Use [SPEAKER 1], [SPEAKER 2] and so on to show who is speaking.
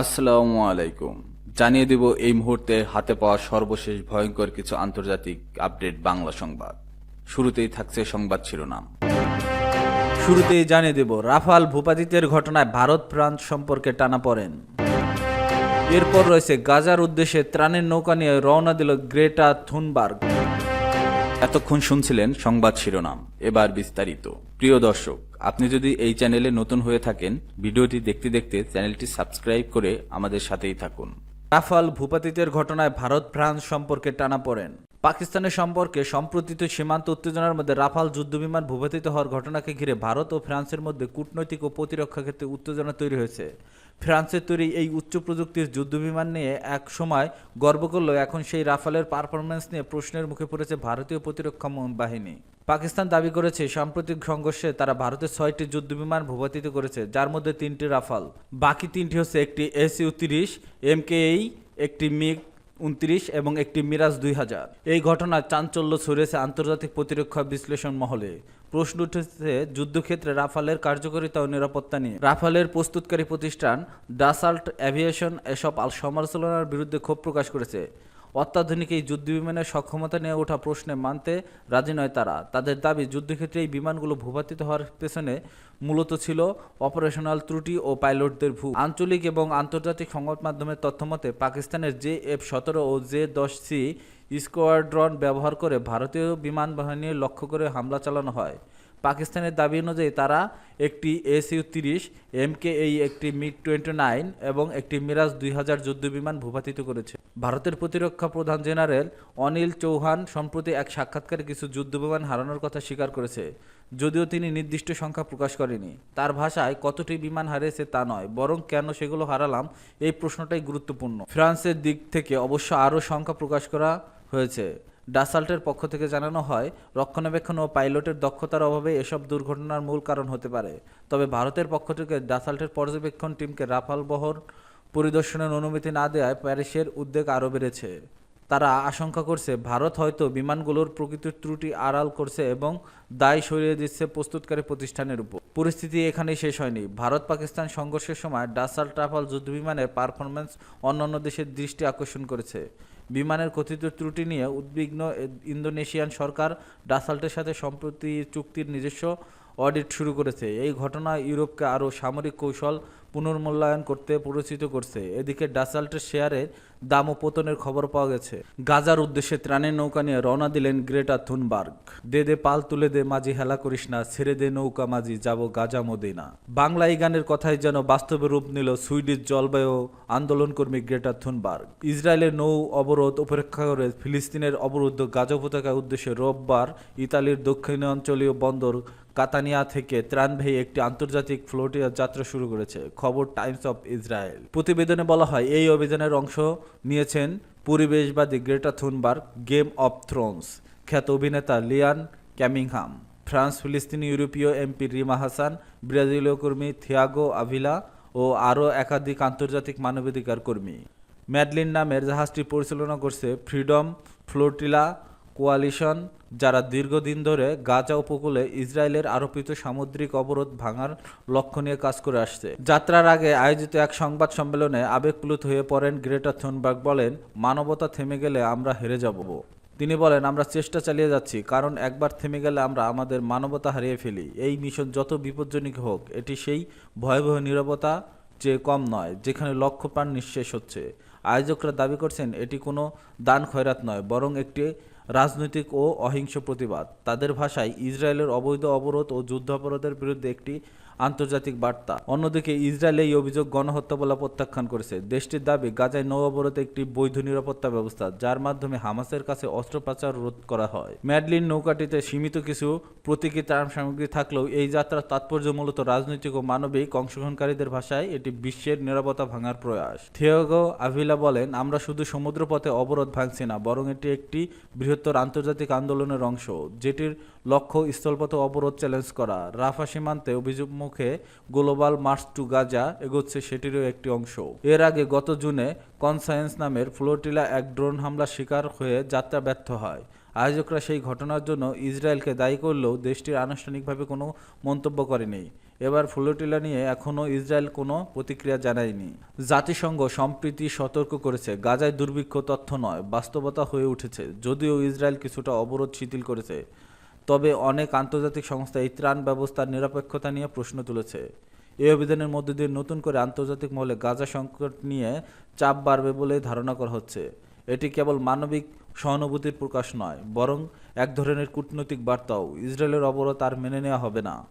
[SPEAKER 1] আসসালামু আলাইকুম। জানিয়ে দেব এই মুহূর্তে হাতে পাওয়া সর্বশেষ ভয়ঙ্কর কিছু আন্তর্জাতিক আপডেট বাংলা সংবাদ। শুরুতেই থাকছে সংবাদ শিরোনাম।
[SPEAKER 2] শুরুতেই জানিয়ে দেব, রাফাল ভূপাতিতের ঘটনায় ভারত ফ্রান্স সম্পর্কে টানা পড়েন। এরপর রয়েছে গাজার উদ্দেশ্যে ত্রাণের নৌকা নিয়ে রওনা দিল গ্রেটা থুনবার্গ।
[SPEAKER 1] এতক্ষণ শুনছিলেন সংবাদ শিরোনাম। এবার বিস্তারিত। প্রিয় দর্শক, আপনি যদি এই চ্যানেলে নতুন হয়ে থাকেন, ভিডিওটি দেখতে দেখতে চ্যানেলটি সাবস্ক্রাইব করে আমাদের সাথেই থাকুন।
[SPEAKER 2] রাফাল ভূপাতিতের ঘটনায় ভারত ফ্রান্স সম্পর্কে টানা পড়েন। পাকিস্তানের সম্পর্কে সম্প্রতিত সীমান্ত উত্তেজনার মধ্যে রাফাল যুদ্ধবিমান ভূপাতিত হওয়ার ঘটনাকে ঘিরে ভারত ও ফ্রান্সের মধ্যে কূটনৈতিক ও প্রতিরক্ষা ক্ষেত্রে উত্তেজনা তৈরি হয়েছে। ফ্রান্সের তৈরি এই উচ্চ প্রযুক্তির যুদ্ধবিমান নিয়ে এক সময় গর্ব করলেও এখন সেই রাফালের পারফরমেন্স নিয়ে প্রশ্নের মুখে পড়েছে ভারতীয় প্রতিরক্ষা বাহিনী। পাকিস্তান দাবি করেছে, সাম্প্রতিক সংঘর্ষে তারা ভারতের ছয়টি যুদ্ধবিমান ভূপাতিত করেছে, যার মধ্যে তিনটি রাফাল। বাকি তিনটি হচ্ছে একটি এস ইউ তিরিশ এম একটি মিগ উনত্রিশ এবং একটি মিরাজ দুই হাজার। এই ঘটনায় চাঞ্চল্য ছড়িয়েছে আন্তর্জাতিক প্রতিরক্ষা বিশ্লেষণ মহলে। প্রশ্ন উঠেছে যুদ্ধক্ষেত্রে রাফালের কার্যকারিতা ও নিরাপত্তা নিয়ে। রাফালের প্রস্তুতকারী প্রতিষ্ঠান ডাসাল্ট অ্যাভিয়েশন এসব সমালোচনার বিরুদ্ধে ক্ষোভ প্রকাশ করেছে। অত্যাধুনিক এই যুদ্ধবিমানের সক্ষমতা নিয়ে ওঠা প্রশ্নে মানতে রাজি নয় তারা। তাদের দাবি, যুদ্ধক্ষেত্রে এই বিমানগুলো ভূপাতিত হওয়ার পেছনে মূলত ছিল অপারেশনাল ত্রুটি ও পাইলটদের ভূ। আঞ্চলিক এবং আন্তর্জাতিক সংবাদ মাধ্যমের তথ্যমতে পাকিস্তানের জে এফ সতেরো ও জে দশ সি স্কোয়াড্রন ব্যবহার করে ভারতীয় বিমান বাহিনীর লক্ষ্য করে হামলা চালানো হয়। পাকিস্তানের দাবি অনুযায়ী তারা একটি এস ইউ তিরিশ এমকে এই একটি মিগ টোয়েন্টি নাইন এবং একটি মিরাজ দুই হাজার যুদ্ধবিমান ভূপাতিত করেছে। ভারতের প্রতিরক্ষা প্রধান জেনারেল অনিল চৌহান সম্প্রতি এক সাক্ষাৎকারে কিছু যুদ্ধবিমান হারানোর কথা স্বীকার করেছে, যদিও তিনি নির্দিষ্ট সংখ্যা প্রকাশ করেনি। তার ভাষায়, কতটি বিমান হারিয়েছে তা নয়, বরং কেন সেগুলো হারালাম এই প্রশ্নটাই গুরুত্বপূর্ণ। ফ্রান্সের দিক থেকে অবশ্য আরও সংখ্যা প্রকাশ করা হয়েছে। ডাসাল্টের পক্ষ থেকে জানানো হয়, রক্ষণাবেক্ষণ ও পাইলটের দক্ষতার অভাবে এসব দুর্ঘটনার মূল কারণ হতে পারে। তবে ভারতের পক্ষ থেকে ডাসাল্টের পর্যবেক্ষণ টিমকে রাফাল বহর পরিদর্শনের অনুমতি না দেওয়ায় প্যারিসের উদ্বেগ আরও বেড়েছে। তারা আশঙ্কা করছে ভারত হয়তো বিমানগুলোর প্রকৃত ত্রুটি আড়াল করছে এবং দায় সরিয়ে দিচ্ছে প্রস্তুতকারী প্রতিষ্ঠানের উপর। পরিস্থিতি এখানেই শেষ হয়নি। ভারত পাকিস্তান সংঘর্ষের সময় ডাসাল ট্রাফাল যুদ্ধবিমানের পারফরমেন্স অন্যান্য দেশের দৃষ্টি আকর্ষণ করেছে। বিমানের কথিত ত্রুটি নিয়ে উদ্বিগ্ন ইন্দোনেশিয়ান সরকার ডাসাল্টের সাথে সম্প্রতি চুক্তির নিজস্ব অডিট শুরু করেছে। এই ঘটনা ইউরোপকে আরও সামরিক কৌশল পুনর্মূল্যায়ন করতে প্ররোচিত করছে। এদিকে ডাসাল্টের শেয়ারের দাম পতনের খবর পাওয়া গেছে। গাজার উদ্দেশ্যে ত্রাণের নৌকা নিয়ে রওনা দিলেন গ্রেটা থুনবার্গ। দে দে পাল তুলে দে মাঝি হেলা করিস না, ছেড়ে দে নৌকা মাঝি, যাব গাজা মদিনা। বাংলা এই গানের কথাই যেন বাস্তবে রূপ নিল সুইডিশ জলবায়ু আন্দোলনকর্মী গ্রেটা থুনবার্গ। ইসরায়েলের নৌ অবরোধ উপেক্ষা করে ফিলিস্তিনের অবরুদ্ধ গাজা উপত্যকার উদ্দেশ্যে রোববার ইতালির দক্ষিণাঞ্চলীয় বন্দর কাতানিয়া থেকে ত্রাণবাহী একটি আন্তর্জাতিক ফ্লোটিয়া যাত্রা শুরু করেছে। খবর টাইমস অফ ইসরায়েল। প্রতিবেদনে বলা হয়, এই অভিযানের অংশ নিয়েছেন পরিবেশবাদী Greta Thunberg game of Thrones খ্যাত অভিনেতা লিয়ান ক্যামিংহাম, ফ্রান্স, ফিলিস্তিনি, ইউরোপীয় এমপি রিমা হাসান, ব্রাজিলীয় কর্মী থিয়াগো আভিলা ও আরও একাধিক আন্তর্জাতিক মানবাধিকার কর্মী। ম্যাডলিন নামের জাহাজটি পরিচালনা করছে ফ্রিডম ফ্লোটিলা কোয়ালিশন, যারা দীর্ঘদিন ধরে গাজা উপকূলে ইসরায়েলের আরোপিত সামুদ্রিক অবরোধ ভাঙার লক্ষ্য নিয়ে কাজ করে আসছে। যাত্রার আগে আয়োজিত এক সংবাদ সম্মেলনে আবেগপ্লুত হয়ে পড়েন গ্রেটা থুনবার্গ বলেন, মানবতা থেমে গেলে আমরা হেরে যাব। তিনি বলেন, আমরা চেষ্টা চালিয়ে যাচ্ছি, কারণ একবার থেমে গেলে আমরা আমাদের মানবতা হারিয়ে ফেলি। এই মিশন যত বিপজ্জনক হোক, এটি সেই ভয়াবহ নিরবতা যে কম নয়, যেখানে লক্ষ প্রাণ নিঃশেষ হচ্ছে। আয়োজকরা দাবি করছেন, এটি কোনো দান খয়রাত নয়, বরং একটি রাজনৈতিক ও অহিংস প্রতিবাদ। তাদের ভাষায় ইসরায়েলের অবৈধ অবরোধ ও যুদ্ধাপরাধের বিরুদ্ধে একটি আন্তর্জাতিক বার্তা। অন্যদিকে ইসরায়েল এই অভিযোগ গণহত্যা বলে প্রত্যাখ্যান করেছে। দেশটির দাবি, গাজায় নৌ অবরোধ একটি বৈধ নিরাপত্তা ব্যবস্থা, যার মাধ্যমে হামাসের কাছে অস্ত্র পাচার রোধ করা হয়। ম্যাডলিন নৌকাটিতে সীমিত কিছু প্রতীকী ত্রাণ সামগ্রী থাকলেও এই যাত্রার তাৎপর্য মূলত রাজনৈতিক ও মানবিক অংশগ্রহণকারীদের ভাষায় এটি বিশ্বের নিরাপত্তা ভাঙার প্রয়াস। থিওগো আভিলা বলেন, আমরা শুধু সমুদ্রপথে অবরোধ ভাঙছি না, বরং এটি একটি বৃহত্তর আন্তর্জাতিক আন্দোলনের অংশ, যেটির লক্ষ্য স্থলপথে অবরোধ চ্যালেঞ্জ করা। রাফা সীমান্তে অভিযোগ মুখে গ্লোবাল মার্চ টু গাজা এগোচ্ছে সেটিরও একটি অংশ। এর আগে গত জুনে কনসায়েন্স নামের ফ্লোটিলা এক ড্রোন হামলার শিকার হয়ে যাত্রা ব্যর্থ হয়। আয়োজকরা সেই ঘটনার জন্য ইসরায়েলকে দায়ী করলেও দেশটির আনুষ্ঠানিকভাবে কোনো মন্তব্য করেনি। এবার ফ্লোটিলা নিয়ে এখনও ইসরায়েল কোনো প্রতিক্রিয়া জানায়নি। জাতিসংঘ সম্প্রীতি সতর্ক করেছে, গাজায় দুর্ভিক্ষ তথ্য নয়, বাস্তবতা হয়ে উঠেছে, যদিও ইসরায়েল কিছুটা অবরোধ শিথিল করেছে। তবে অনেক আন্তর্জাতিক সংস্থা এই ত্রাণ ব্যবস্থার নিরপেক্ষতা নিয়ে প্রশ্ন তুলেছে। এই অভিযানের মধ্য দিয়ে নতুন করে আন্তর্জাতিক মহলে গাজা সংকট নিয়ে চাপ বাড়বে বলে ধারণা করা হচ্ছে। এটি কেবল মানবিক সহানুভূতির প্রকাশ নয়, বরং এক ধরনের কূটনৈতিক বার্তাও। ইসরায়েলের অবরোধ আর মেনে নেওয়া হবে না।